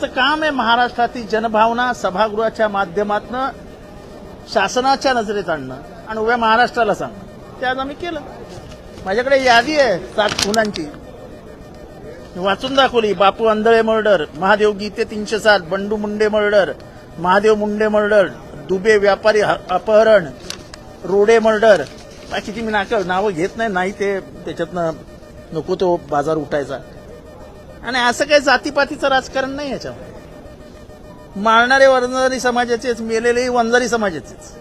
त्यांचं काम आहे महाराष्ट्रातील जनभावना सभागृहाच्या माध्यमातून शासनाच्या नजरेत आणणं आणि उभ्या महाराष्ट्राला सांगणं. ते आज आम्ही केलं. माझ्याकडे यादी आहे सात खुनांची. वाचून दाखवली. बापू अंधळे मर्डर महादेव गीते तीनशे सात बंडू मुंडे मर्डर महादेव मुंडे मर्डर दुबे व्यापारी ह- अपहरण रोडे मर्डर. किती मी नाक नावं घेत नाही नाही ते त्याच्यातनं नको तो बाजार उठायचा. आणि असं काही जातीपातीचं राजकारण नाही याच्यामध्ये. मारणारे वंजारी समाजाचेच मेलेलेही वंजारी समाजाचेच.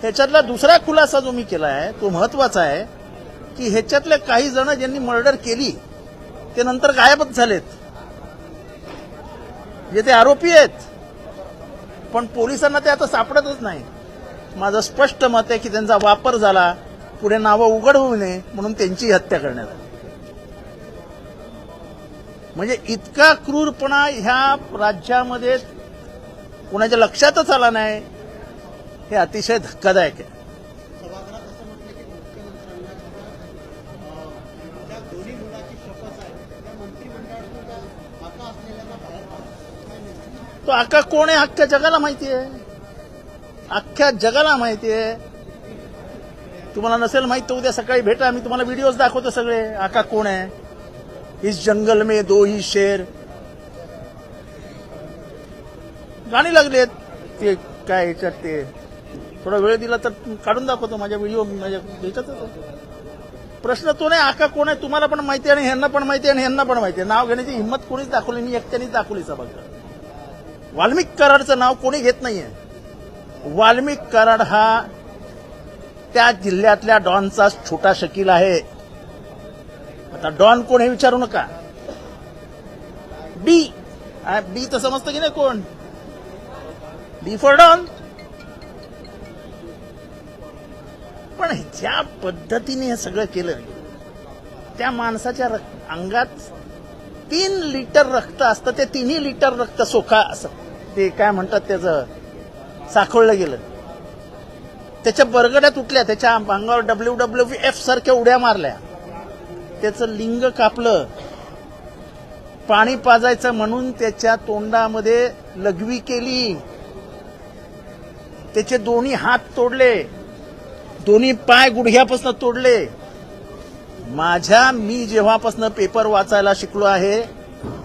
ह्याच्यातला दुसरा खुलासा जो मी केला आहे तो महत्त्वाचा आहे की ह्याच्यातले काही जण ज्यांनी मर्डर केली ते नंतर गायबच झालेत. जे ते आरोपी आहेत. पण पोलिसांना ते आता सापडतच नाही. माझं स्पष्ट मत आहे की त्यांचा वापर झाला पुढे नावं उघड होऊ नये म्हणून त्यांची हत्या करण्यात आली. म्हणजे इतका क्रूरपणा ह्या राज्यामध्ये कुणाच्या लक्षातच आला नाही हे अतिशय धक्कादायक आहे. तो अख्खा कोण आहे? अख्ख्या जगाला माहिती आहे. अख्ख्या जगाला माहिती आहे. तुम्हाला नसेल माहीत तर उद्या सकाळी भेटा. मी तुम्हाला व्हिडिओज दाखवतो सगळे. अख्खा कोण आहे? इस जंगल में दो ही शेर। गाणी लागले ते काय याच्यात ते थोडा वेळ दिला तर काढून दाखवतो माझ्या व्हिडिओ माझ्या ह्याच्यातच प्रश्न तो नाही आका कोण आहे तुम्हाला पण माहिती आहे आणि ह्यांना पण माहिती आहे आणि ह्यांना पण माहिती आहे. नाव घेण्याची हिंमत कोणीच दाखवली मी एकट्यानेच दाखवली सभागृहात वाल्मिक कराडचं नाव कोणी घेत नाहीये. वाल्मिक कराड हा त्या जिल्ह्यातल्या डॉनचा छोटा शकील आहे. आता डॉन कोण हे विचारू नका. डी डी तर समजतं की नाही कोण? D for Don. पण ज्या पद्धतीने हे सगळं केलं त्या माणसाच्या अंगात तीन लिटर रक्त असतं ते तिन्ही लिटर रक्त सोखा असत. ते काय म्हणतात त्याचं? साखळलं गेलं. त्याच्या बरगड्या तुटल्या त्याच्या अंगावर डब्ल्यू डब्ल्यू एफ सारख्या उड्या मारल्या. त्याचं लिंग कापलं. पाणी पाजायचं म्हणून त्याच्या तोंडामध्ये लघवी केली. त्याचे दोन्ही हात तोडले. दोन्ही पाय गुडघ्यापासून तोडले. माझ्या मी जेव्हापासनं पेपर वाचायला शिकलो आहे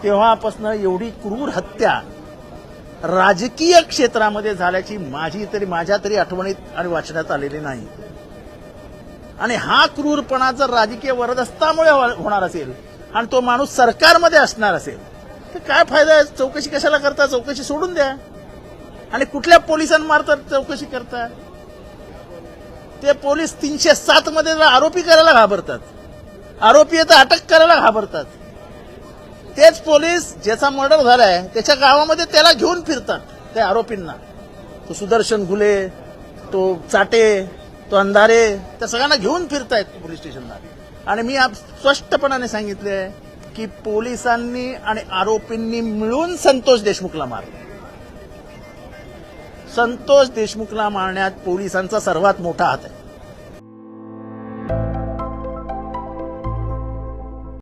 तेव्हापासनं एवढी क्रूर हत्या राजकीय क्षेत्रामध्ये झाल्याची माझी तरी माझ्या तरी आठवणीत आणि वाचण्यात आलेली नाही. आणि हा क्रूरपणा जर राजकीय वरदस्तामुळे हो-, होणार असेल आणि तो माणूस सरकारमध्ये असणार असेल तर काय फायदा आहे? चौकशी कशाला करता? चौकशी सोडून द्या. आणि कुठल्या पोलिसांमार्फत चौकशी करता? ते पोलीस तीनशे सात मध्ये आरोपी करायला घाबरतात आरोपी तर अटक करायला घाबरतात तेच पोलीस ज्याचा मर्डर झालाय त्याच्या गावामध्ये त्याला घेऊन फिरतात त्या आरोपींना. तो सुदर्शन घुले तो चाटे तो अंधारे त्या सगळ्यांना घेऊन फिरतायत पोलीस स्टेशनला. आणि मी स्पष्टपणाने सांगितले की पोलिसांनी आणि आरोपींनी मिळून संतोष देशमुखला मारले. संतोष देशमुखला मारण्यात पोलिसांचा सर्वात मोठा हात आहे.